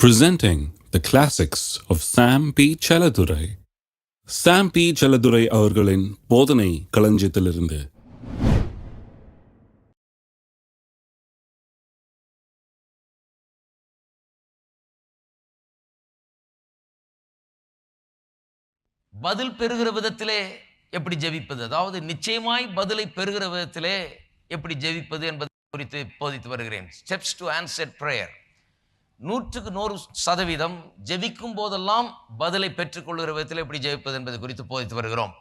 presenting the classics of Sam P. Chaladurai. Sam P. Chaladurai அவர்களின் போதனை களஞ்சியத்திலிருந்து பதில் பெறுகிற விதத்திலே எப்படி ஜெபிப்பது அதாவது நிச்சயமாய் பதிலை பெறுகிற விதத்திலே எப்படி ஜெபிப்பது என்பது குறித்து போதித்து வருகிறேன் ஸ்டெப்ஸ் டு ஆன்சர் ப்ரேயர் நூற்றுக்கு நூறு சதவீதம் ஜெபிக்கும் போதெல்லாம் பதிலை பெற்றுக்கொள்கிற விதத்தில் எப்படி ஜெபிப்பது என்பது குறித்து போதித்து வருகிறோம்.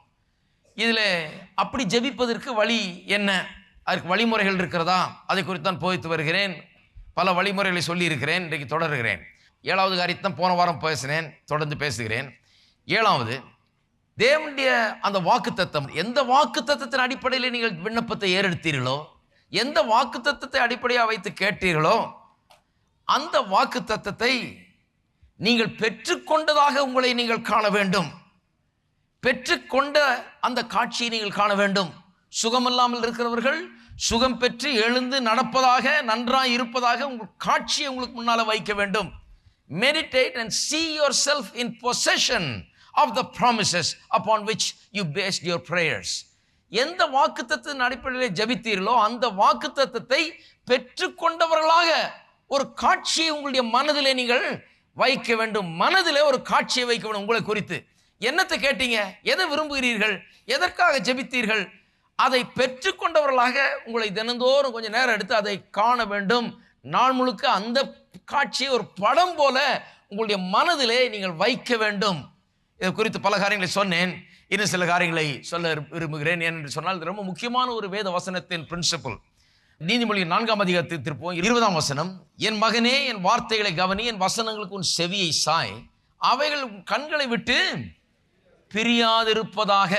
இதில் அப்படி ஜெபிப்பதற்கு வழி என்ன? அதற்கு வழிமுறைகள் இருக்கிறதா? அதை குறித்து தான் போதித்து வருகிறேன். பல வழிமுறைகளை சொல்லியிருக்கிறேன். இன்றைக்கு தொடர்கிறேன். ஏழாவது காரியத்தான் போன வாரம் பேசினேன். தொடர்ந்து பேசுகிறேன். ஏழாவது தேவனுடைய அந்த வாக்கு தத்தம் எந்த வாக்கு தத்தத்தின் அடிப்படையில் நீங்கள் விண்ணப்பத்தை ஏறெடுத்தீர்களோ எந்த வாக்கு தத்தத்தை அடிப்படையாக வைத்து கேட்டீர்களோ அந்த வாக்கு தத்தத்தை நீங்கள் பெற்றுக்கொண்டதாக உங்களை நீங்கள் காண வேண்டும். பெற்றுக்கொண்ட அந்த காட்சியை நீங்கள் காண வேண்டும். சுகமில்லாமல் இருக்கிறவர்கள் சுகம் பெற்று எழுந்து நடப்பதாக நன்றாய் இருப்பதாக உங்கள் காட்சியை உங்களுக்கு முன்னால் வைக்க வேண்டும். Meditate and see yourself in possession of the promises upon which you based your prayers எந்த வாக்குத்தத்தின் அடிப்படையில் ஜபித்தீர்களோ அந்த வாக்குத்தத்தை பெற்றுக்கொண்டவர்களாக ஒரு காட்சியை உங்களுடைய மனதிலே நீங்கள் வைக்க வேண்டும். மனதிலே ஒரு காட்சியை வைக்க வேண்டும் உங்களை குறித்து. என்னத்தை கேட்டீங்க? எதை விரும்புகிறீர்கள்? எதற்காக ஜெபித்தீர்கள்? அதை பெற்றுக்கொண்டவர்களாக உங்களை தினந்தோறும் கொஞ்சம் நேரம் எடுத்து அதை காண வேண்டும். நாள் முழுக்க அந்த காட்சியை ஒரு படம் போல உங்களுடைய மனதிலே நீங்கள் வைக்க வேண்டும். இது குறித்து பல காரியங்களை சொன்னேன். இன்னும் சில காரியங்களை சொல்ல விரும்புகிறேன். என்று சொன்னால் இது ரொம்ப முக்கியமான ஒரு வேத வசனத்தின் பிரின்சிபல் நீதிமொழி நான்காம் அதிகாரத்தில் திருப்போம் இருபதாம் வசனம் என் மகனே என் வார்த்தைகளை கவனி என் வசனங்களுக்கு உன் செவியை சாய். அவைகள் கண்களை விட்டு பிரியாதிருப்பதாக.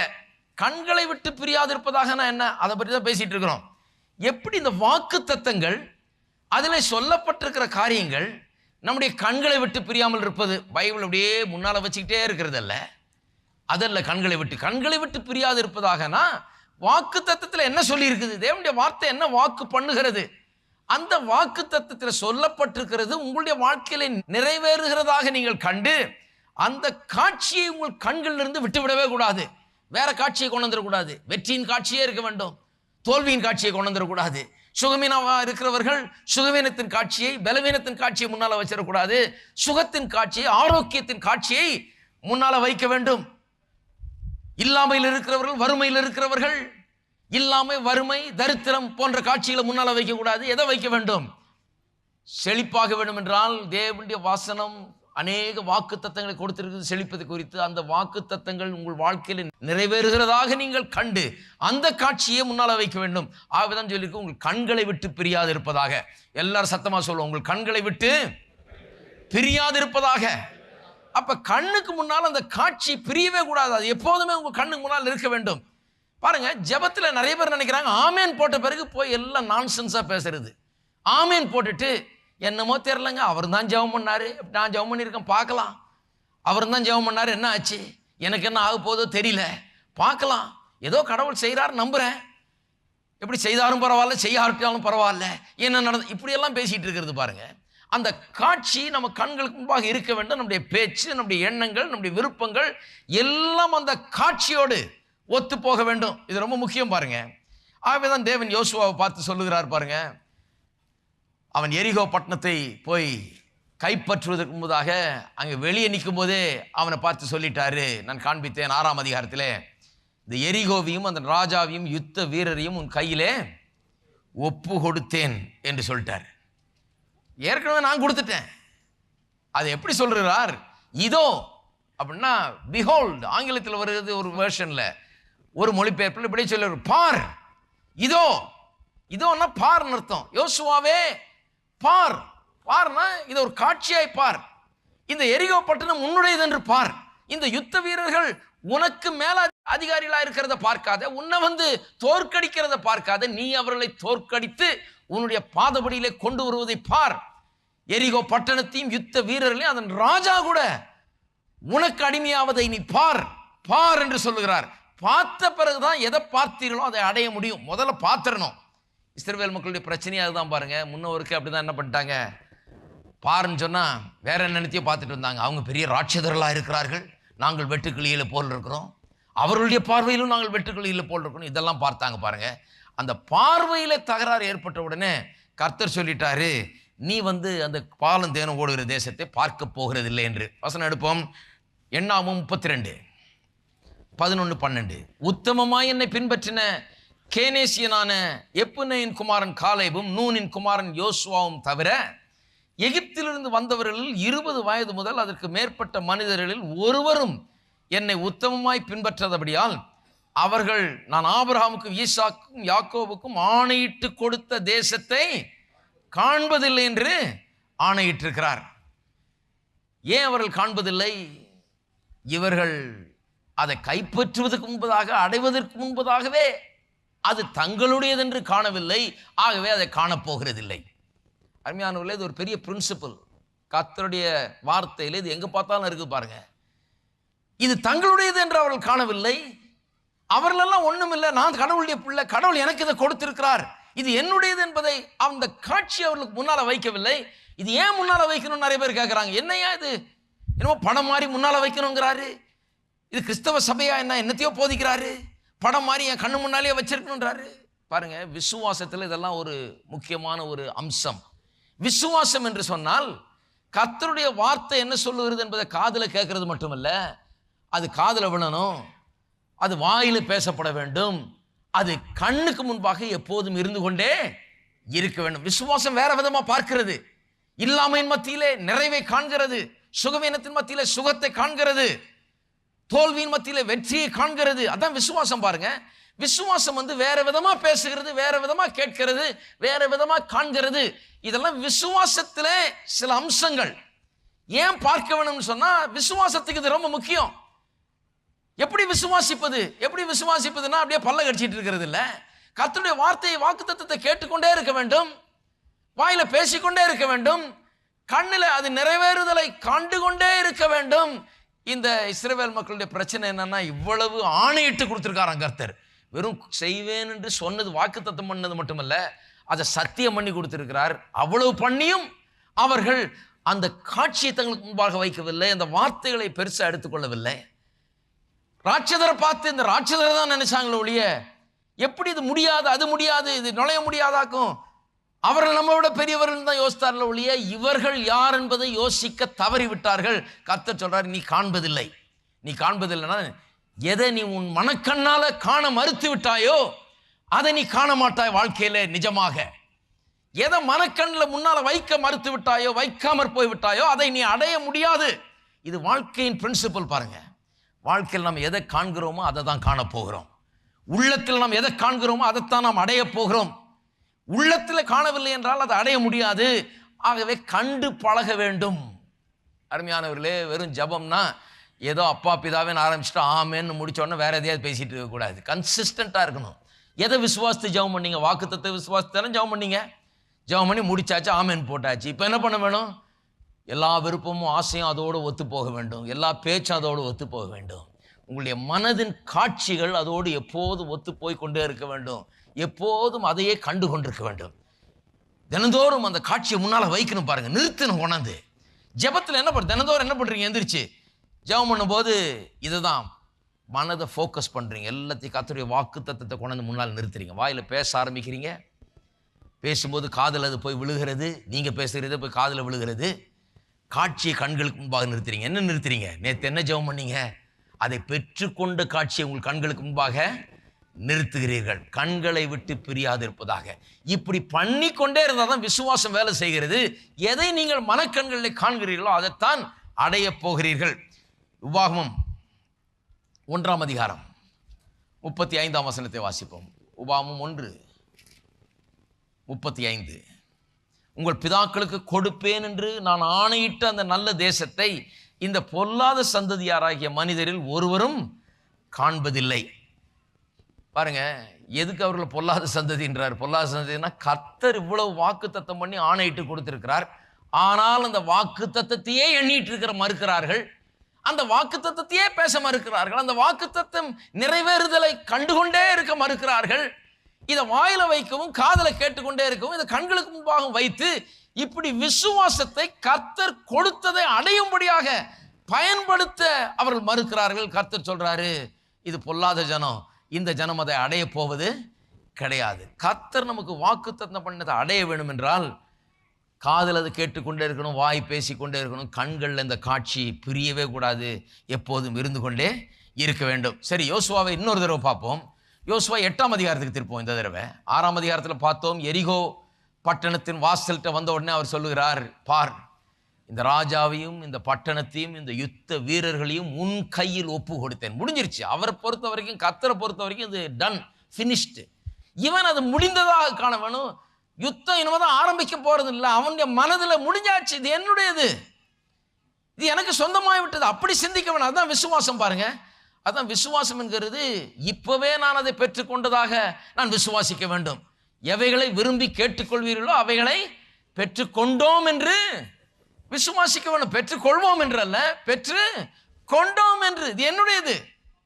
கண்களை விட்டு பிரியாதிருப்பதாகனா என்ன? அதை பற்றி தான் பேசிட்டு இருக்கிறோம். எப்படி இந்த வாக்கு தத்தங்கள் அதில் சொல்லப்பட்டிருக்கிற காரியங்கள் நம்முடைய கண்களை விட்டு பிரியாமல் இருப்பது? பைபிள் அப்படியே முன்னால் வச்சுக்கிட்டே இருக்கிறதல்ல அதல்ல கண்களை விட்டு. கண்களை விட்டு பிரியாது இருப்பதாகனா வாக்கு தத்துவத்தில் என்ன சொல்லி இருக்குது தேவனுடைய வார்த்தை என்ன வாக்கு பண்ணுகிறது? அந்த வாக்கு தத்துவத்தில் சொல்லப்பட்டிருக்கிறது உங்களுடைய வாழ்க்கையில நிறைவேறுகிறதாக நீங்கள் கண்டு அந்த காட்சியை உங்கள் கண்களிலிருந்து இருந்து விட்டுவிடவே கூடாது. வேற காட்சியை கொண்டு வந்துடக்கூடாது. வெற்றியின் காட்சியே இருக்க வேண்டும். தோல்வியின் காட்சியை கொண்டு வந்துடக்கூடாது. சுகமீனமாக இருக்கிறவர்கள் சுகவீனத்தின் காட்சியை பலவீனத்தின் காட்சியை முன்னால் வச்சிடக்கூடாது. சுகத்தின் காட்சியை ஆரோக்கியத்தின் காட்சியை முன்னால் வைக்க வேண்டும். இல்லாமையில் இருக்கிறவர்கள் வறுமையில் இருக்கிறவர்கள் இல்லாமை வறுமை தரித்திரம் போன்ற காட்சிகளை முன்னால வைக்கக்கூடாது. எதை வைக்க வேண்டும்? செழிப்பாக வேண்டும் என்றால் தேவனுடைய வாசனம் அநேக வாக்கு தத்தங்களை கொடுத்திருக்கிறது. செழிப்பது குறித்து அந்த வாக்கு தத்தங்கள் உங்கள் வாழ்க்கையில் நிறைவேறுகிறதாக நீங்கள் கண்டு அந்த காட்சியை முன்னால வைக்க வேண்டும். ஆகவேதான் சொல்லியிருக்கு உங்கள் கண்களை விட்டு பிரியாது இருப்பதாக எல்லாரும் சத்தமாக சொல்லுவோம் உங்கள் கண்களை விட்டு பிரியாது இருப்பதாக அப்போ கண்ணுக்கு முன்னால் அந்த காட்சி பிரியவே கூடாது. அது எப்போதுமே உங்கள் கண்ணுக்கு முன்னால் இருக்க வேண்டும். பாருங்கள் ஜபத்தில் நிறைய பேர் நினைக்கிறாங்க ஆமேன் போட்ட பிறகு போய் எல்லாம் நான்சென்ஸாக பேசுறது. ஆமேன் போட்டுட்டு என்னமோ தெரிலங்க அவர் தான் ஜெபம் பண்ணார். நான் ஜெபம் பண்ணியிருக்கேன் பார்க்கலாம். அவர் தான் ஜெபம் பண்ணார் என்ன ஆச்சு? எனக்கு என்ன ஆக போதோ தெரியல. பார்க்கலாம். ஏதோ கடவுள் செய்கிறாரு நம்புகிறேன் எப்படி செய்தாலும் பரவாயில்ல செய்யாட்டாலும் பரவாயில்ல. என்ன நடந்து இப்படியெல்லாம் பேசிகிட்டு இருக்கிறது பாருங்கள் அந்த காட்சி நம்ம கண்களுக்கு முன்பாக இருக்க வேண்டும். நம்முடைய பேச்சு நம்முடைய எண்ணங்கள் நம்முடைய விருப்பங்கள் எல்லாம் அந்த காட்சியோடு ஒத்து போக வேண்டும். இது ரொம்ப முக்கியம் பாருங்க. ஆகவே தான் தேவன் யோசுவாவை பார்த்து சொல்லுகிறார் பாருங்க. அவன் எரிகோ பட்டணத்தை போய் கைப்பற்றுவதற்கு முன்பதாக அங்கே வெளியே நிற்கும் போதே அவனை பார்த்து சொல்லிட்டாரு. நான் காண்பித்தேன் ஆறாம் அதிகாரத்தில். இந்த எரிகோவையும் அந்த ராஜாவையும் யுத்த வீரரையும் உன் கையிலே ஒப்பு கொடுத்தேன் என்று சொல்லிட்டார். ஏற்கனவே நான் கொடுத்துட்டேன். அது எப்படி சொல்றார்? இதோ அப்படின்னா பிஹோல்டு ஆங்கிலத்தில் வருகிறது ஒரு வேர்ஷனில் ஒரு மொழிபெயர்ப்பில் இப்படி சொல்லுவார் பார். இதோ இதோன்னா பார்னு அர்த்தம். யோசுவாவே பார். பார்னா இது ஒரு காட்சியாய் பார். இந்த எரிகோ பட்டணம் உன்னுடையது என்று பார். இந்த யுத்த வீரர்கள் உனக்கு மேல அதிகாரிகளாக இருக்கிறத பார்க்காத உன்னை வந்து தோற்கடிக்கிறத பார்க்காத நீ அவர்களை தோற்கடித்து உன்னுடைய பாதபடியிலே கொண்டு வருவதை பார். எரிகோ பட்டணத்தையும் யுத்த வீரர்களையும் அதன் ராஜா கூட உனக்கு அடிமையாவதை நீ பார் பார் என்று சொல்லுகிறார். பார்த்த பிறகுதான் எதை பார்த்தீர்களோ அதை அடைய முடியும். முதல்ல பார்த்துடணும். இஸ்ரவேல் மக்களுடைய பிரச்சனையாக தான் பாருங்க. முன்னோருக்கு அப்படிதான் என்ன பண்ணிட்டாங்க? பாருன்னு சொன்னால் வேற என்னென்னத்தையும் பார்த்துட்டு வந்தாங்க அவங்க பெரிய ராட்சதர்களாக இருக்கிறார்கள். நாங்கள் வெட்டுக்கிளியில் போல் இருக்கிறோம். அவர்களுடைய பார்வையிலும் நாங்கள் வெட்டுக்கிளியில் போல் இருக்கணும் இதெல்லாம் பார்த்தாங்க பாருங்க. அந்த பார்வையில் தகராறு ஏற்பட்ட உடனே கர்த்தர் சொல்லிட்டாரு நீ வந்து அந்த பாலம் தேனும் ஓடுகிற தேசத்தை பார்க்க போகிறதில்லை என்று. வசனம் எடுப்போம். எண்ணாமும் முப்பத்தி ரெண்டு பதினொன்று பன்னெண்டு. உத்தமமாய் என்னை பின்பற்றின கேனேசியனான எப்புனையின் குமாரன் காலேபும் நூனின் குமாரன் யோசுவாவும் தவிர எகிப்திலிருந்து வந்தவர்களில் இருபது வயது முதல் அதற்கு மேற்பட்ட மனிதர்களில் ஒருவரும் என்னை உத்தமமாய் பின்பற்றதபடியால் அவர்கள் நான் ஆபிரஹாமுக்கும் ஈசாக்கும் யாக்கோவுக்கும் ஆணையிட்டு கொடுத்த தேசத்தை காண்பதில்லை என்று ஆணையிட்டிருக்கிறார். ஏன் அவர்கள் காண்பதில்லை? இவர்கள் அதை கைப்பற்றுவதற்கு முன்பதாக அடைவதற்கு முன்பதாகவே அது தங்களுடையதென்று காணவில்லை. ஆகவே அதை காணப்போகிறதில்லை. அருமையானவர்களே இது ஒரு பெரிய பிரின்சிபல் கத்தருடைய வார்த்தையில் இது எங்கே பார்த்தாலும் இருக்குது பாருங்க. இது தங்களுடையது என்று அவர்கள் காணவில்லை. அவர்களெல்லாம் ஒன்றும் இல்லை நான் கடவுளுடைய பிள்ளை கடவுள் எனக்கு இதை கொடுத்திருக்கிறார். இது என்னுடையது என்பதை அந்த காட்சி அவர்களுக்கு முன்னால் வைக்கவில்லை. இது ஏன் முன்னால் வைக்கணும்னு நிறைய பேர் கேட்குறாங்க என்னையா இது? என்னமோ படம் மாதிரி முன்னால் வைக்கணுங்கிறாரு. இது கிறிஸ்தவ சபையா என்ன என்னத்தையோ போதிக்கிறாரு. படம் மாதிரி என் கண்ணு முன்னாலேயே வச்சிருக்கணுன்றாரு பாருங்க விசுவாசத்தில் இதெல்லாம் ஒரு முக்கியமான ஒரு அம்சம். விசுவாசம் என்று சொன்னால் கத்தருடைய வார்த்தை என்ன சொல்லுகிறது என்பதை காதில் கேட்கறது மட்டுமல்ல அது காதில் விழணும் அது வாயில் பேசப்பட வேண்டும். அது கண்ணுக்கு முன்பாக எப்போதும் இருந்து கொண்டே இருக்க வேண்டும். விசுவாசம் வேற விதமா பார்க்கிறது. இல்லாமையின் மத்தியிலே நிறைவை காண்கிறது. சுகவீனத்தின் மத்தியிலே சுகத்தை காண்கிறது. தோல்வியின் மத்தியிலே வெற்றியை காண்கிறது. அதான் விசுவாசம் பாருங்க. விசுவாசம் வந்து வேற விதமா பேசுகிறது வேற விதமா கேட்கிறது வேற விதமா காண்கிறது. இதெல்லாம் விசுவாசத்திலே சில அம்சங்கள். ஏன் பார்க்க வேணும்னு சொன்னா விசுவாசத்துக்கு இது ரொம்ப முக்கியம். எப்படி விசுவாசிப்பது? எப்படி விசுவாசிப்பதுன்னா அப்படியே பல்ல கடிச்சிட்டு இருக்கிறது இல்லை. கத்தனுடைய வார்த்தையை வாக்குத்தத்தத்தை கேட்டுக்கொண்டே இருக்க வேண்டும். வாயில பேசிக்கொண்டே இருக்க வேண்டும். கண்ணில் அது நிறைவேறுதலை கண்டு கொண்டே இருக்க வேண்டும். இந்த இஸ்ரேவேல் மக்களுடைய பிரச்சனை என்னன்னா இவ்வளவு ஆணையிட்டு கொடுத்துருக்காராம் கர்த்தர். வெறும் செய்வேன் என்று சொன்னது வாக்குத்தத்தம் பண்ணது மட்டுமல்ல அதை சத்தியம் பண்ணி கொடுத்துருக்கிறார். அவ்வளவு பண்ணியும் அவர்கள் அந்த காட்சியை தங்களுக்கு முன்பாக வைக்கவில்லை அந்த வார்த்தைகளை பெருசாக எடுத்துக்கொள்ளவில்லை. ராட்சதரை பார்த்து இந்த ராட்சதரை தான் நினைச்சாங்களே ஒழிய எப்படி இது முடியாது அது முடியாது இது நுழைய முடியாதாக்கும்? அவர்கள் நம்ம விட பெரியவர்கள் தான் யோசித்தார்கள் ஒழிய இவர்கள் யார் என்பதை யோசிக்க தவறி விட்டார்கள் கத்தர் சொல்றாரு நீ காண்பதில்லை. நீ காண்பதில்லைன்னா எதை நீ உன் மனக்கண்ணால காண மறுத்து விட்டாயோ அதை நீ காண மாட்டாய் வாழ்க்கையில நிஜமாக. எதை மனக்கண்ணில் முன்னால வைக்க மறுத்து விட்டாயோ வைக்காமற் போய் விட்டாயோ அதை நீ அடைய முடியாது. இது வாழ்க்கையின் பிரின்சிபல் பாருங்கள் வாழ்க்கையில் நாம் எதை காண்கிறோமோ அதை தான் காணப்போகிறோம் உள்ளத்தில் நாம் எதை காண்கிறோமோ அதைத்தான் நாம் அடைய போகிறோம். உள்ளத்தில் காணவில்லை என்றால் அதை அடைய முடியாது. ஆகவே கண்டு பழக வேண்டும். அருமையானவர்களே வெறும் ஜபம்னா ஏதோ அப்பா பிதாவேன்னு ஆரம்பிச்சுட்டு ஆமேன்னு முடிச்ச வேறு வேற எதையாவது பேசிட்டு இருக்கக்கூடாது கன்சிஸ்டண்ட்டாக இருக்கணும். எதை விசுவாசத்து ஜெபம் பண்ணீங்க? வாக்குத்தத்தை விசுவாசத்தானே ஜெபம் பண்ணீங்க. ஜெபம் பண்ணி முடிச்சாச்சு ஆமேன் போட்டாச்சு. இப்போ என்ன பண்ண வேணும்? எல்லா விருப்பமும் ஆசையும் அதோடு ஒத்து போக வேண்டும். எல்லா பேச்சும் அதோடு ஒத்து போக வேண்டும். உங்களுடைய மனதின் காட்சிகள் அதோடு எப்போதும் ஒத்து போய் கொண்டே இருக்க வேண்டும். எப்போதும் அதையே கண்டு கொண்டிருக்க வேண்டும். தினந்தோறும் அந்த காட்சியை முன்னால் வைக்கணும் பாருங்கள் நிறுத்தணும் உணர்ந்து ஜெபத்தில் என்ன பண்ண தினந்தோறும் என்ன பண்ணுறீங்க எந்திரிச்சு. ஜெபம் பண்ணும்போது இதுதான். மனதை ஃபோக்கஸ் பண்ணுறீங்க எல்லாத்தையும் கத்துடைய வாக்கு தத்துவத்தை கொண்டாந்து முன்னால் நிறுத்துறீங்க. வாயில் பேச ஆரம்பிக்கிறீங்க. பேசும்போது காதில் அது போய் விழுகிறது. நீங்கள் பேசுகிறது போய் காதில் விழுகிறது. காட்சியை கண்களுக்கு முன்பாக நிறுத்துறீங்க. என்ன நிறுத்துறீங்க? நேற்று என்ன ஜெபம் பண்ணீங்க? அதை பெற்றுக்கொண்ட காட்சியை உங்கள் கண்களுக்கு முன்பாக நிறுத்துகிறீர்கள். கண்களை விட்டு பிரியாதிருப்பதாக இப்படி பண்ணிக்கொண்டே இருந்தால் தான் விசுவாசம் வேலை செய்கிறது. எதை நீங்கள் மனக்கண்களில் காண்கிறீர்களோ அதைத்தான் அடையப் போகிறீர்கள். உபாகமம் ஒன்றாம் அதிகாரம் முப்பத்தி ஐந்தாம் வசனத்தை வாசிப்போம். உபாகமம் ஒன்று முப்பத்தி ஐந்து. உங்கள் பிதாக்களுக்கு கொடுப்பேன் என்று நான் ஆணையிட்ட அந்த நல்ல தேசத்தை இந்த பொல்லாத சந்ததியாராகிய மனிதரில் ஒருவரும் காண்பதில்லை. பாருங்க எதுக்கு அவர்கள் பொல்லாத சந்ததின்றார்? பொல்லாத சந்ததினா கத்தர் இவ்வளவு வாக்கு தத்தம் பண்ணி ஆணையிட்டு கொடுத்திருக்கிறார். ஆனால் அந்த வாக்கு தத்தத்தையே எண்ணிட்டு இருக்கிற மறுக்கிறார்கள். அந்த வாக்கு தத்தத்தையே பேச மறுக்கிறார்கள். அந்த வாக்கு தத்தம் நிறைவேறுதலை கண்டுகொண்டே இருக்க மறுக்கிறார்கள். இதை வாயில வைக்கவும் காதல கேட்டுக்கொண்டே இருக்கவும் இதை கண்களுக்கு முன்பாக வைத்து இப்படி விசுவாசத்தை கர்த்தர் கொடுத்ததை அடையும்படியாக பயன்படுத்த அவர்கள் மறுக்கிறார்கள். கர்த்தர் சொல்றாரு இது பொல்லாத ஜனம். இந்த ஜனம் அதை அடைய போவது கிடையாது. கர்த்தர் நமக்கு வாக்குத்தத்தம் பண்ணதை அடைய வேணும் என்றால் காதில் அது கேட்டுக்கொண்டே இருக்கணும் வாய் பேசிக்கொண்டே இருக்கணும் கண்களில் இந்த காட்சி பிரியவே கூடாது. எப்போதும் இருந்து கொண்டே இருக்க வேண்டும். சரி யோசுவாவை இன்னொரு தடவை பார்ப்போம். யோசுவா எட்டாம் அதிகாரத்துக்கு திருப்போம் இந்த தடவை. ஆறாம் அதிகாரத்தில் பார்த்தோம் எரிகோ பட்டணத்தின் வாசல்கிட்ட வந்த உடனே அவர் சொல்லுகிறார் பார் இந்த ராஜாவையும் இந்த பட்டணத்தையும் இந்த யுத்த வீரர்களையும் உன் கையில் ஒப்பு கொடுத்தேன். முடிஞ்சிருச்சு. அவரை பொறுத்த வரைக்கும் கத்தரை பொறுத்த வரைக்கும் இது டன் ஃபினிஷ்டு இவன் அது முடிந்ததாக காண வேணும் யுத்தம் இனிமேதான் ஆரம்பிக்க போகிறது இல்லை அவனுடைய மனதில் முடிஞ்சாச்சு. இது என்னுடையது. இது எனக்கு சொந்தமாகி விட்டது அப்படி சிந்திக்க வேணாம் விசுவாசம் பாருங்கள் அதான் விசுவாசம் என்கிறது. இப்பவே நான் அதை பெற்றுக்கொண்டதாக நான் விசுவாசிக்க வேண்டும். எவைகளை விரும்பி கேட்டுக்கொள்வீர்களோ அவைகளை பெற்றுக்கொண்டோம் என்று விசுவாசிக்க வேண்டும். பெற்றுக்கொள்வோம் என்று அல்ல பெற்று கொண்டோம் என்று. இது என்னுடையது.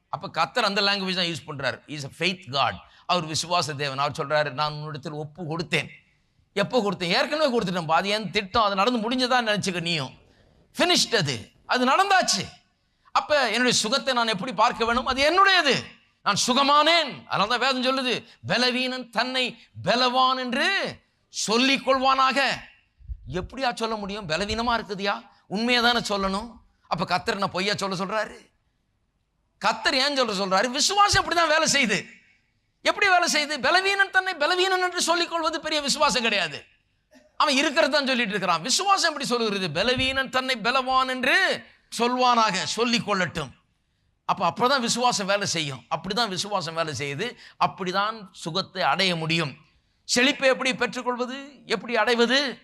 அப்போ கத்தர் அந்த லாங்குவேஜ் தான் யூஸ் பண்ணுறாரு இஸ் அ ஃபெய்த் காட் அவர் விசுவாச தேவன். அவர் சொல்கிறாரு நான் உன்னிடத்தில் ஒப்பு கொடுத்தேன். எப்போ கொடுத்தேன்? ஏற்கனவே கொடுத்துட்டேன் பாதி என் திட்டம்? அது நடந்து முடிஞ்சதான் நினச்சிக்க நீயும். ஃபினிஷ்ட் அது. அது நடந்தாச்சு. அப்ப என்னுடைய சுகத்தை நான் எப்படி பார்க்க வேணும்? அது என்னுடையது. நான் சுகமானேன். அதனால தான் வேதம் சொல்லுது பலவீனன் தன்னை பலவான் என்று சொல்லிக் கொள்வானாக எப்படியா சொல்ல முடியும்? பலவீனமா இருக்குதுயா? உண்மையை தானே சொல்லணும். அப்ப கத்தர் என்ன பொய்யா சொல்ல சொல்றாரு? கத்தர் ஏன் சொல்ல சொல்றாரு? விசுவாசம் அப்படிதான் வேலை செய்யுது. எப்படி வேலை செய்யுது? பலவீனன் தன்னை பலவீனன் என்று சொல்லிக் கொள்வது பெரிய விசுவாசம் கிடையாது. அவன் இருக்கிறதான் சொல்லிட்டு இருக்கிறான். விசுவாசம் எப்படி சொல்லுகிறது? பலவீனன் தன்னை பலவான் என்று சொல்வானாக சொல்லி கொள்ளட்டும். அப்போ தான் விசுவாசம் வேலை செய்யும். அப்படிதான் விசுவாசம் வேலை செய்யுது. அப்படிதான் சுகத்தை அடைய முடியும். செழிப்பை எப்படி பெற்றுக்கொள்வது? எப்படி அடைவது?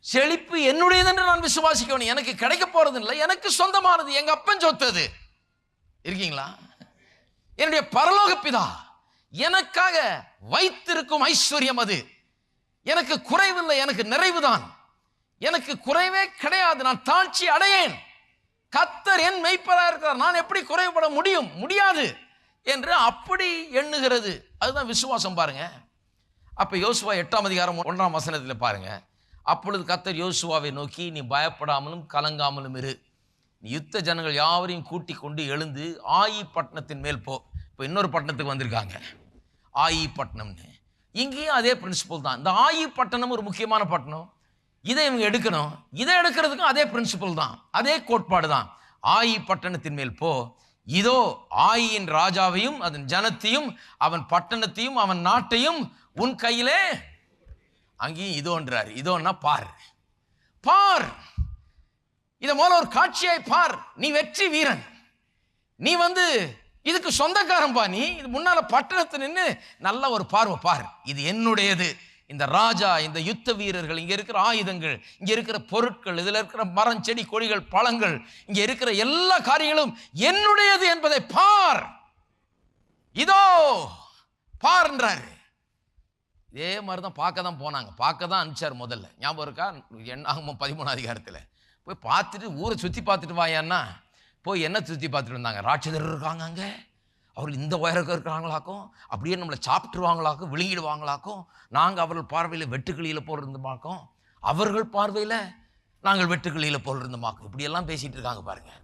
செழிப்பு என்னுடையது என்று நான் விசுவாசிக்கணும். எனக்கு கிடைக்க போகிறது இல்லை எனக்கு சொந்தமானது. எங்கள் அப்பன் சொத்தது. இருக்கீங்களா? என்னுடைய பரலோக பிதா எனக்காக வைத்திருக்கும் ஐஸ்வர்யம் அது. எனக்கு குறைவில்லை. எனக்கு நிறைவுதான். எனக்கு குறைவே கிடையாது. நான் தாழ்ச்சி அடையேன். கத்தர் என் மெய்ப்பராக இருக்கிறார். நான் எப்படி குறைபட முடியும்? முடியாது என்று அப்படி எண்ணுகிறது. அதுதான் விசுவாசம் பாருங்க. அப்போ யோசுவா எட்டாம் அதிகாரம் ஒன்றாம் வசனத்தில் பாருங்க. அப்பொழுது கத்தர் யோசுவாவை நோக்கி நீ பயப்படாமலும் கலங்காமலும் இரு. நீ யுத்த ஜனங்கள் யாவரையும் கூட்டி கொண்டு எழுந்து ஆயி பட்டணத்தின் மேல் போ. இப்போ இன்னொரு பட்டணத்துக்கு வந்திருக்காங்க. ஆயி பட்டணம்னு. இங்கேயும் அதே பிரின்சிபல் தான். இந்த ஆயி பட்டணம் ஒரு முக்கியமான பட்டணம். இதை இவங்க எடுக்கணும். இதை எடுக்கிறதுக்கும் அதே பிரின்சிபல் தான். அதே கோட்பாடு தான். ஆயி பட்டணத்தின் மேல் போ. இதோ ஆயின் ராஜாவையும் அதன் ஜனத்தையும் அவன் பட்டணத்தையும் அவன் நாட்டையும் உன் கையிலே அங்கேயும் இதோன்றார் இதோன்னா பார். பார். இதை போல ஒரு காட்சியாய் பார். நீ வெற்றி வீரன். நீ வந்து இதுக்கு சொந்தக்காரன்பா நீ. இது முன்னால பட்டணத்தை நின்று நல்ல ஒரு பார்வை பார். இது என்னுடையது. இந்த ராஜா இந்த யுத்த வீரர்கள் இங்கே இருக்கிற ஆயுதங்கள் இங்கே இருக்கிற பொருட்கள் இதில் இருக்கிற மரம் செடி கொடிகள் பழங்கள் இங்கே இருக்கிற எல்லா காரியங்களும் என்னுடையது என்பதை பார். இதோ பார்ன்றாரு. இதே மாதிரி தான் பார்க்க தான் போனாங்க. பார்க்க தான் அனுப்பிச்சார் முதல்ல. ஞாபகம் இருக்கா? என்னாகுமோ பதிமூணு அதிகாரத்தில். போய் பார்த்துட்டு ஊரை சுற்றி பார்த்துட்டு வாயான்னா போய் என்ன சுற்றி பார்த்துட்டு இருந்தாங்க ராட்சதர் இருக்காங்க அங்கே. அவர்கள் இந்த உயரக்க இருக்கிறாங்களாக்கும் அப்படியே நம்மளை சாப்பிட்டுருவாங்களாக்கும் விழுங்கிடுவாங்களாக்கும் நாங்கள் அவர்கள் பார்வையில் வெட்டுக்கிளியில் போல் அவர்கள் பார்வையில் நாங்கள் வெட்டுக்கிளியில் போல் இப்படியெல்லாம் பேசிகிட்டு இருக்காங்க பாருங்கள்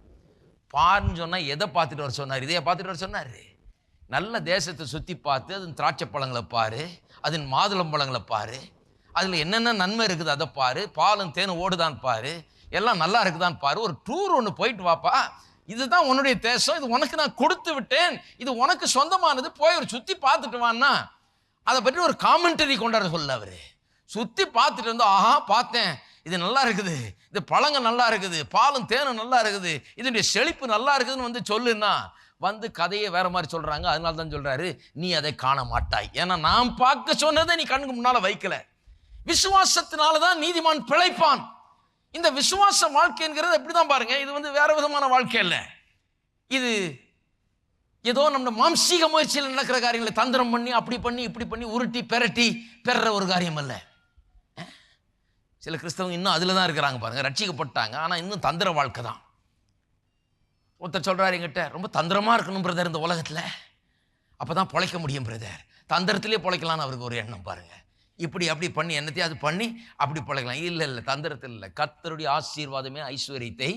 பாருன்னு சொன்னால் எதை பார்த்துட்டு வர சொன்னார்? இதையை பார்த்துட்டு வர சொன்னார். நல்ல தேசத்தை சுற்றி பார்த்து அதன் திராட்சை பழங்களை பாரு அதன் மாதுளம் பழங்களை பாரு அதில் என்னென்ன நன்மை இருக்குது அதை பாரு பாலும் தேனும் ஓடுதான் பாரு எல்லாம் நல்லா இருக்குதான்னு பாரு ஒரு டூர் ஒன்று போயிட்டு வாப்பா இதுதான் உன்னுடைய தேசம் இது உனக்கு நான் கொடுத்து விட்டேன் இது உனக்கு சொந்தமானது போய் ஒரு சுற்றி பார்த்துட்டு வான்னா? அதை பற்றி ஒரு காமெண்டரி கொண்டாட சொல்ல அவர். சுற்றி பார்த்துட்டு வந்து ஆஹா பார்த்தேன். இது நல்லா இருக்குது. இது பழங்கள் நல்லா இருக்குது. பாலும் தேனும் நல்லா இருக்குது. இதனுடைய செழிப்பு நல்லா இருக்குதுன்னு வந்து சொல்லுன்னா வந்து கதையை வேற மாதிரி சொல்கிறாங்க அதனால தான் சொல்கிறாரு நீ அதை காண மாட்டாய். ஏன்னா நான் பார்க்க சொன்னதை நீ கண்ணுக்கு முன்னால் வைக்கல. விசுவாசத்தினால தான் நீதிமான் பிழைப்பான். இந்த விசுவாச வாழ்க்கைங்கிறது எப்படி தான் பாருங்க? இது வந்து வேற விதமான வாழ்க்கை இல்லை இது ஏதோ நம்ம மாம்சீக முயற்சியில் நடக்கிற காரியங்களை தந்திரம் பண்ணி அப்படி பண்ணி இப்படி பண்ணி உருட்டி பெரட்டி பெற ஒரு காரியம் அல்ல. சில கிறிஸ்தவங்க இன்னும் அதில் தான் இருக்கிறாங்க பாருங்க. ரட்சிக்கப்பட்டாங்க. ஆனால் இன்னும் தந்திர வாழ்க்கை தான். ஒருத்தர் சொல்கிறார் எங்கிட்ட ரொம்ப தந்திரமாக இருக்கணும் பிரதர் இந்த உலகத்தில். அப்பதான் பொழைக்க முடியும் பிரதர் தந்திரத்திலே பொழைக்கலாம்னு அவருக்கு ஒரு எண்ணம் பாருங்கள் இப்படி அப்படி பண்ணி என்னத்தையும் அது பண்ணி அப்படி பழகலாம். இல்லை இல்லை தந்திரத்தில் இல்லை. கத்தருடைய ஆசீர்வாதமே ஐஸ்வர்யத்தை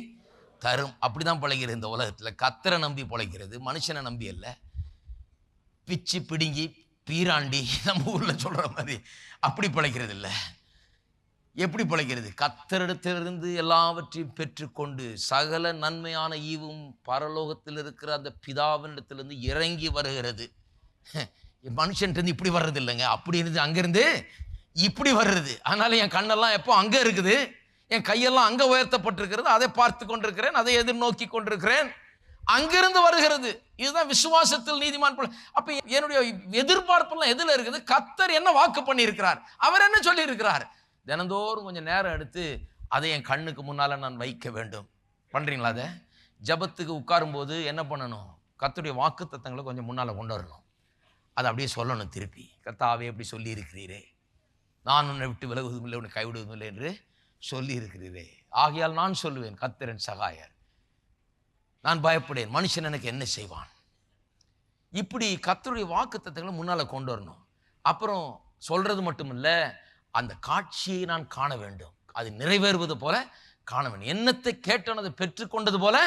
தரும். அப்படி தான் பழகிறது இந்த உலகத்தில். கத்தரை நம்பி பழகிறது மனுஷனை நம்பி அல்ல. பிச்சு பிடுங்கி பீராண்டி நம்ம ஊரில் சொல்கிற மாதிரி. அப்படி பிழைக்கிறது இல்லை. எப்படி பழைக்கிறது கத்தரிடத்திலிருந்து எல்லாவற்றையும் பெற்றுக்கொண்டு சகல நன்மையான ஈவும் பரலோகத்தில் இருக்கிற அந்த பிதாவினிடத்திலிருந்து இறங்கி வருகிறது. மனுஷன்ட்டு இப்படி வர்றது இல்லைங்க அப்படி இருந்து அங்கேருந்து இப்படி வர்றது. அதனால் என் கண்ணெல்லாம் எப்போ அங்கே இருக்குது? என் கையெல்லாம் அங்கே உயர்த்தப்பட்டிருக்கிறது. அதை பார்த்து கொண்டிருக்கிறேன். அதை எதிர்நோக்கி கொண்டிருக்கிறேன். அங்கிருந்து வருகிறது. இதுதான் விசுவாசத்தில் நீதிமான் பிள்ளை. அப்போ என்னுடைய எதிர்பார்ப்பெல்லாம் எதில் இருக்குது? கத்தர் என்ன வாக்கு பண்ணியிருக்கிறார்? அவர் என்ன சொல்லியிருக்கிறார்? தினந்தோறும் கொஞ்சம் நேரம் எடுத்து அதை என் கண்ணுக்கு முன்னால் நான் வைக்க வேண்டும். பண்ணுறீங்களா அதை? ஜபத்துக்கு உட்காரும்போது என்ன பண்ணணும்? கத்தருடைய வாக்கு தத்தங்களை கொஞ்சம் முன்னால் கொண்டு வரணும். அதை அப்படியே சொல்லணும் திருப்பி. கத்தாவே அப்படி சொல்லி இருக்கிறீரே நான் உன்னை விட்டு விலகுவதும் இல்லை உன்னை கைவிடுவதும் இல்லை என்று சொல்லி இருக்கிறீரே ஆகையால் நான் சொல்லுவேன் கத்திரன் சகாயர். நான் பயப்படேன். மனுஷன் எனக்கு என்ன செய்வான்? இப்படி கத்தருடைய வாக்கு தத்துவங்களை முன்னால் கொண்டு வரணும். அப்புறம் சொல்கிறது மட்டும் அந்த காட்சியை நான் காண வேண்டும். அது நிறைவேறுவது போல காண வேண்டும். என்னத்தை கேட்டேன் அதை பெற்றுக்கொண்டது போல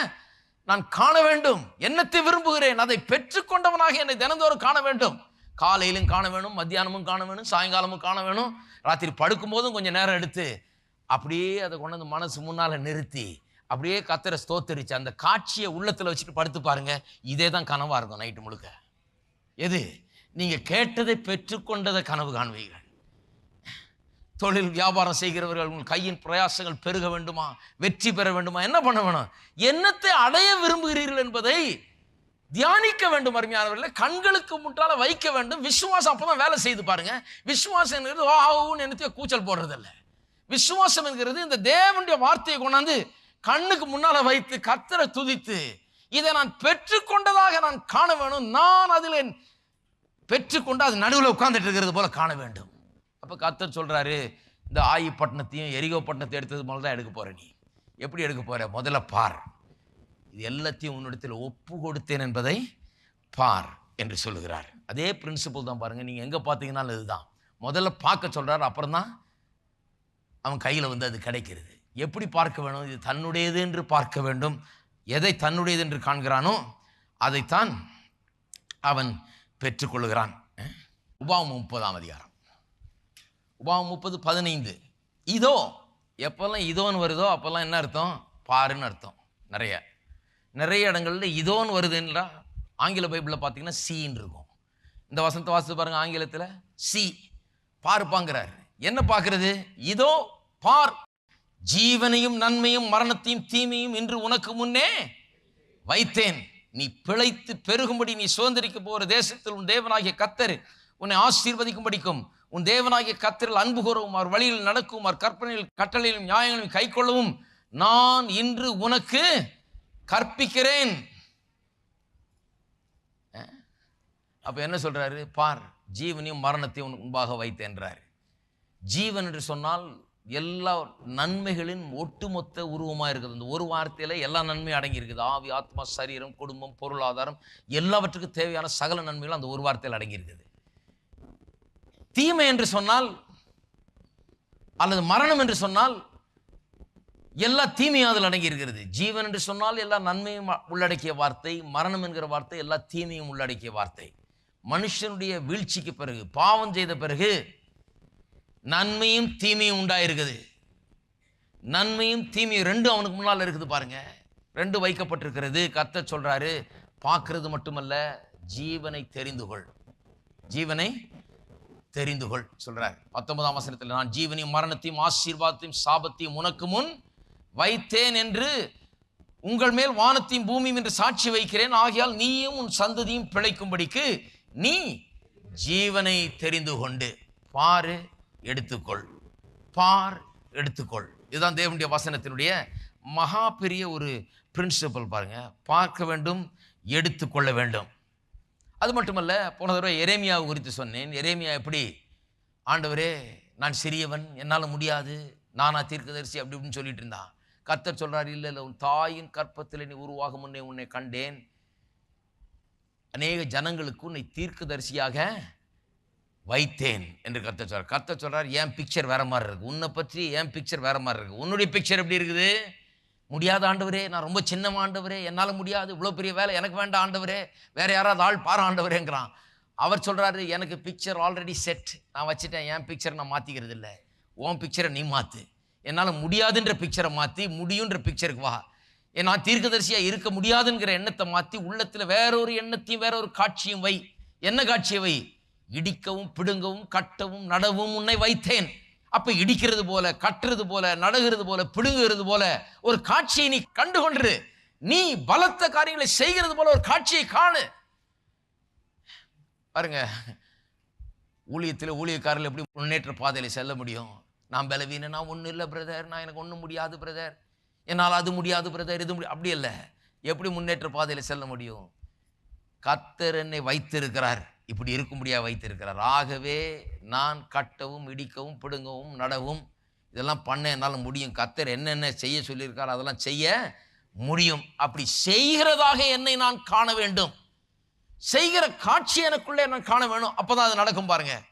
நான் காண வேண்டும். என்னத்தை விரும்புகிறேன்? அதை பெற்றுக்கொண்டவனாக என்னை தினந்தோறும் காண வேண்டும். காலையிலும் காண வேணும் மத்தியானமும் காண வேணும் சாயங்காலமும் காண வேணும். ராத்திரி படுக்கும்போதும் கொஞ்சம் நேரம் எடுத்து அப்படியே அதை கொண்டு வந்து மனசு முன்னால் நிறுத்தி அப்படியே கத்திர ஸ்தோத்தரிச்சு அந்த காட்சியை உள்ளத்தில் வச்சுட்டு படுத்து பாருங்க. இதே தான் கனவாக இருக்கும் நைட்டு முழுக்க. எது? நீங்கள் கேட்டதை பெற்றுக்கொண்டதை கனவு காண்பீர்கள். தொழில் வியாபாரம் செய்கிறவர்கள் உங்கள் கையின் பிரயாசங்கள் பெருக வேண்டுமா? வெற்றி பெற வேண்டுமா? என்ன பண்ண வேணும்? என்னத்தை அடைய விரும்புகிறீர்கள் என்பதை தியானிக்க வேண்டும் அருமையானவர்களே. கண்களுக்கு முட்டால வைக்க வேண்டும். விசுவாசம் அப்பதான் வேலை செய்து பாருங்க. விசுவாசம் என்கிறது வா ஆவுன்னு என்னத்தையோ கூச்சல் போடுறதில்ல. விசுவாசம் என்கிறது இந்த தேவனுடைய வார்த்தையை கொண்டாந்து கண்ணுக்கு முன்னால வைத்து கத்தரை துதித்து இதை நான் பெற்றுக்கொண்டதாக நான் காண வேணும். நான் அதில் பெற்றுக்கொண்டு அது நடுவில் உட்கார்ந்துட்டு இருக்கிறது போல காண வேண்டும். அப்போ கத்தர் சொல்கிறாரு இந்த ஆயி பட்டணத்தையும் எரிகோ பட்டணத்தை எடுத்தது போல தான் எடுக்க போகிற நீ. எப்படி எடுக்க போகிற முதல்ல பார். இது எல்லாத்தையும் உன்னிடத்தில் ஒப்பு கொடுத்தேன் என்பதை பார் என்று சொல்லுகிறார். அதே பிரின்சிபல் தான் பாருங்கள் நீங்கள் எங்கே பார்த்தீங்கன்னாலும் இதுதான். முதல்ல பார்க்க சொல்கிறார் அப்புறம் தான் அவன் கையில் வந்து அது கிடைக்கிறது. எப்படி பார்க்க வேணும்? இது தன்னுடையது என்று பார்க்க வேண்டும். எதை தன்னுடையது என்று காண்கிறானோ அதைத்தான் அவன் பெற்றுக்கொள்கிறான். உபாவம் முப்பதாம் அதிகாரம். உபாகமம் முப்பது பதினைந்து. இதோ எப்போல்லாம் இதோன்னு வருதோ அப்போல்லாம் என்ன அர்த்தம்? பாருன்னு அர்த்தம். நிறைய. நிறைய இடங்கள்ல இதோன்னு வருதுன்றா ஆங்கில பைபிளில் பார்த்தீங்கன்னா சீன்னு இருக்கும். இந்த வசந்த வாசித்து பாருங்கள் ஆங்கிலத்தில் சி. பார்ப்பாங்கிறார். என்ன பார்க்கறது? இதோ பார். ஜீவனையும் நன்மையும் மரணத்தையும் தீமையும் இன்று உனக்கு முன்னே வைத்தேன். நீ பிழைத்து பெருகும்படி நீ சுதந்திரிக்க போகிற தேசத்தில் உன் தேவனாகிய கத்தர் உன்னை ஆசீர்வதிக்கும்படிக்கும் உன் தேவனாகிய கத்திரில் அன்பு கூறவும் அவர் வழியில் நடக்கும் அவர் கற்பனையில் கட்டளையிலும் நியாயங்களையும் கைக்கொள்ளவும் நான் இன்று உனக்கு கற்பிக்கிறேன். அப்போ அப்ப என்ன சொல்றாரு? பார் ஜீவனையும் மரணத்தையும் உனக்கு முன்பாக வைத்தேன்றார் ஜீவன் என்று சொன்னால் எல்லா நன்மைகளின் ஒட்டுமொத்த உருவமாக இருக்குது. இந்த ஒரு வார்த்தையில் எல்லா நன்மையும் அடங்கியிருக்குது. ஆவி ஆத்மா சரீரம் குடும்பம் பொருளாதாரம் எல்லாவற்றுக்கும் தேவையான சகல நன்மைகளும் அந்த ஒரு வார்த்தையில் அடங்கியிருக்குது. தீமை என்று சொன்னால் அல்லது மரணம் என்று சொன்னால் எல்லா தீமையும் அதில் அடங்கி இருக்கிறது ஜீவன் என்று சொன்னால் எல்லா நன்மையும் உள்ளடக்கிய வார்த்தை மரணம் என்கிற வார்த்தை எல்லா தீமையும் உள்ளடக்கிய வார்த்தை. மனுஷனுடைய வீழ்ச்சிக்கு பிறகு பாவம் செய்த பிறகு நன்மையும் தீமையும் உண்டாயிருக்குது. நன்மையும் தீமையும் ரெண்டும் அவனுக்கு முன்னால் இருக்குது பாருங்க. ரெண்டு வைக்கப்பட்டிருக்கிறது. கத்த சொல்றாரு பார்க்கறது மட்டுமல்ல ஜீவனை தெரிந்து கொள். ஜீவனை தெரிந்து கொள் சொல்றார். பத்தொன்பதாம் வசனத்தில் நான் ஜீவனையும் மரணத்தையும் ஆசீர்வாதத்தையும் சாபத்தையும் உனக்கு முன் வைத்தேன் என்று உங்கள் மேல் வானத்தையும் பூமியும் என்று சாட்சி வைக்கிறேன். ஆகையால் நீயும் உன் சந்ததியும் பிழைக்கும்படிக்கு நீ ஜீவனை தெரிந்து கொண்டு பாரு எடுத்துக்கொள். பார் எடுத்துக்கொள். இதுதான் தேவனுடைய வசனத்தினுடைய மகா பெரிய ஒரு பிரின்சிபல் பாருங்க. பார்க்க வேண்டும் எடுத்துக்கொள்ள வேண்டும். அது மட்டுமல்ல போன தடவை எரேமியாவை குறித்து சொன்னேன். எரேமியா எப்படி ஆண்டவரே நான் சிறியவன் என்னால் முடியாது நானா தீர்க்கதரிசி அப்படி இப்படின்னு சொல்லிட்டு இருந்தான். கர்த்தர் சொல்கிறார் இல்லை இல்லை உன் தாயின் கற்பத்தில் நீ உருவாகும் முன்னே உன்னை கண்டேன். அநேக ஜனங்களுக்கு உன்னை தீர்க்கதரிசியாக வைத்தேன் என்று கர்த்தர் சொல்கிறார் கர்த்தர் சொல்கிறார் என் பிக்சர் வேறு மாதிரி இருக்குது உன்னை பற்றி என் பிக்சர் வேறு மாதிரி இருக்குது உன்னுடைய பிக்சர் எப்படி இருக்குது? முடியாத ஆண்டவரே நான் ரொம்ப சின்ன ஆண்டவரே என்னால் முடியாது இவ்வளோ பெரிய வேலை எனக்கு வேண்டாம் ஆண்டவரே வேறு யாராவது ஆள் பாரு ஆண்டவரேங்கிறான். அவர் சொல்கிறாரு எனக்கு பிக்சர் ஆல்ரெடி செட் நான் வச்சுட்டேன் என் பிக்சரை நான் மாற்றிக்கிறது இல்லை. உன் பிக்சரை நீ மாற்று என்னால் முடியாதுன்ற பிக்சரை மாற்றி முடியுன்ற பிக்சருக்கு வா. ஏன் நான் தீர்க்கதரிசியாக இருக்க முடியாதுங்கிற எண்ணத்தை மாற்றி உள்ளத்தில் வேற ஒரு எண்ணத்தையும் வேற ஒரு காட்சியும் வை. என்ன காட்சியை வை? இடிக்கவும் பிடுங்கவும் கட்டவும் நடவும் உன்னை வைத்தேன். அப்போ இடிக்கிறது போல கட்டுறது போல நடுகிறது போல பிடுங்குறது போல ஒரு காட்சியை நீ கண்டு கொண்டிரு நீ பலத்த காரியங்களை செய்கிறது போல ஒரு காட்சியை காணு. பாருங்க ஊழியத்தில் ஊழியக்காரர்கள் எப்படி முன்னேற்ற பாதையில் செல்ல முடியும்? நான் பலவீன ஒன்றும் இல்லை பிரதர் நான் எனக்கு ஒன்றும் முடியாது பிரதர் என்னால் அது முடியாது பிரதர் இது முடியும் அப்படி இல்லை. எப்படி முன்னேற்ற பாதையில் செல்ல முடியும்? கர்த்தர் என்னை வைத்திருக்கிறார். இப்படி இருக்கும்படியாக வைத்திருக்கிறார். ஆகவே நான் கட்டவும் இடிக்கவும் பிடுங்கவும் நடவும் இதெல்லாம் பண்ண என்னால் முடியும். கத்தர் என்னென்ன செய்ய சொல்லியிருக்கார் அதெல்லாம் செய்ய முடியும். அப்படி செய்கிறதாக என்னை நான் காண வேண்டும். செய்கிற காட்சி எனக்குள்ளே நான் காண வேணும். அப்பதான் அது நடக்கும் பாருங்கள்